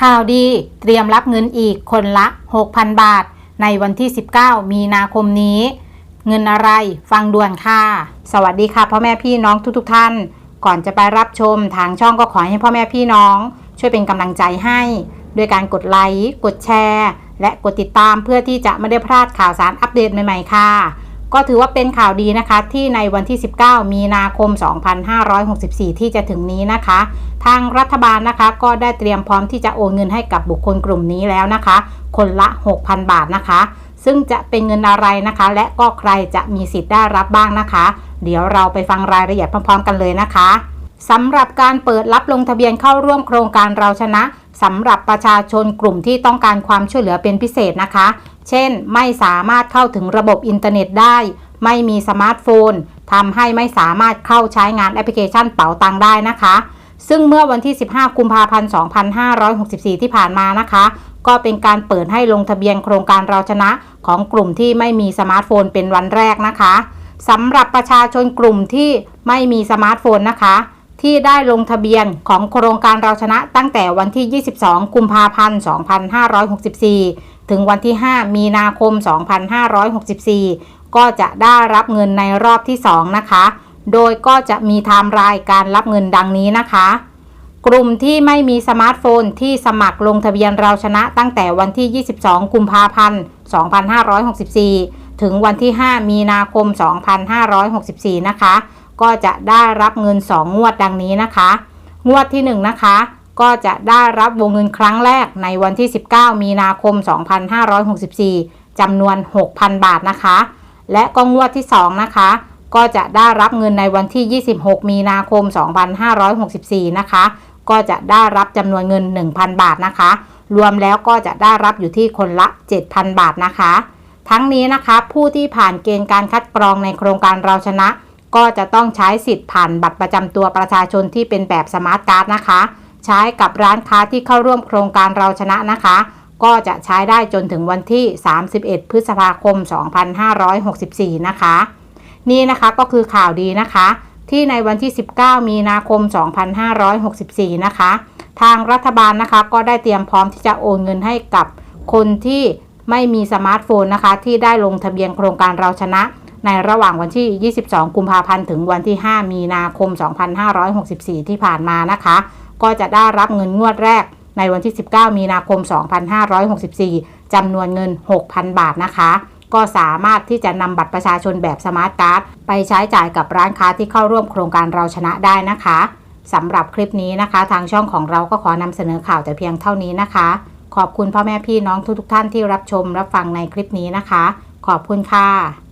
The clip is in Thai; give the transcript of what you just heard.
ข่าวดีเตรียมรับเงินอีกคนละ 6,000 บาท ในวันที่ 19 มีนาคมนี้ เงินอะไรฟังด่วนค่ะ สวัสดีค่ะพ่อแม่พี่น้องทุกๆทท่าน ก่อนจะไปรับชมทางช่องก็ขอให้พ่อแม่พี่น้อง ช่วยเป็นกำลังใจให้ด้วยการกดไลค์กดแชร์ และกดติดตามเพื่อที่จะไม่ได้พลาดข่าวสารอัปเดตใหม่ๆค่ะ ก็ถือว่าเป็นข่าวดีนะคะ ที่ในวันที่ 19 มีนาคม 2564 ที่จะถึงนี้นะคะ ทางรัฐบาลนะคะ ก็ได้เตรียมพร้อมที่จะโอนเงินให้กับบุคคลกลุ่มนี้แล้วนะคะ คนละ 6,000 บาทนะคะ ซึ่งจะเป็นเงินอะไรนะคะ และก็ใครจะมีสิทธิ์ได้รับบ้างนะคะ เดี๋ยวเราไปฟังรายละเอียดพร้อมๆ กันเลยนะคะสำหรับการเปิดรับลงทะเบียนเข้าร่วมโครงการเราชนะ สำหรับประชาชนกลุ่มที่ต้องการความช่วยเหลือเป็นพิเศษนะคะ เช่น ไม่สามารถเข้าถึงระบบอินเทอร์เน็ตได้ ไม่มีสมาร์ทโฟนทำให้ไม่สามารถเข้าใช้งานแอปพลิเคชันเป๋าตังได้นะคะ ซึ่งเมื่อวันที่ 15 กุมภาพันธ์ 2564 ที่ผ่านมานะคะ ก็เป็นการเปิดให้ลงทะเบียนโครงการเราชนะของกลุ่มที่ไม่มีสมาร์ทโฟนเป็นวันแรกนะคะสำหรับประชาชนกลุ่มที่ไม่มีสมาร์ทโฟนนะคะ ที่ได้ลงทะเบียนของโครงการเราชนะตั้งแต่วันที่ 22 กุมภาพันธ์ 2564 ถึงวันที่ 5 มีนาคม 2564 ก็จะได้รับเงินในรอบที่ 2 นะคะ โดยก็จะมีไทม์ไลน์การรับเงินดังนี้นะคะ กลุ่มที่ไม่มีสมาร์ทโฟนที่สมัครลงทะเบียนเราชนะตั้งแต่วันที่ 22 กุมภาพันธ์ 2564 ถึงวันที่ 5 มีนาคม 2564 นะคะ ก็จะได้รับเงิน 2 งวดดังนี้นะคะ งวดที่ 1 นะคะ ก็จะได้รับวงเงินครั้งแรกในวันที่ 19 มีนาคม 2564จำนวน 6,000 บาทนะคะ และก็งวดที่ 2 นะคะ ก็จะได้รับเงินในวันที่ 26 มีนาคม 2564 นะคะ ก็จะได้รับจำนวนเงิน 1,000 บาทนะคะ รวมแล้วก็จะได้รับอยู่ที่คนละ 7,000 บาทนะคะ ทั้งนี้นะคะ ผู้ที่ผ่านเกณฑ์การคัดกรองในโครงการเราชนะ ก็จะต้องใช้สิทธิ์ผ่านบัตรประจำตัวประชาชนที่เป็นแบบสมาร์ทการ์ดนะคะ ใช้กับร้านค้าที่เข้าร่วมโครงการเราชนะนะคะ ก็จะใช้ได้จนถึงวันที่ 31 พฤษภาคม 2564 นะคะ นี่นะคะก็คือข่าวดีนะคะ ที่ในวันที่ 19 มีนาคม 2564 นะคะ ทางรัฐบาลนะคะก็ได้เตรียมพร้อมที่จะโอนเงินให้กับคนที่ไม่มีสมาร์ทโฟนนะคะ ที่ได้ลงทะเบียนโครงการเราชนะ ในระหว่างวันที่ 22 กุมภาพันธ์ถึงวันที่ 5 มีนาคม 2564 ที่ผ่านมานะคะ ก็จะได้รับเงินงวดแรกในวันที่ 19 มีนาคม 2564 จำนวนเงิน 6,000 บาทนะคะ ก็สามารถที่จะนำบัตรประชาชนแบบสมาร์ทการ์ดไปใช้จ่ายกับร้านค้าที่เข้าร่วมโครงการเราชนะได้นะคะสำหรับคลิปนี้นะคะ ทางช่องของเราก็ขอนำเสนอข่าวแต่เพียงเท่านี้นะคะ ขอบคุณพ่อแม่พี่น้องทุกๆทท่านที่รับชมรับฟังในคลิปนี้นะคะ ขอบคุณค่ะ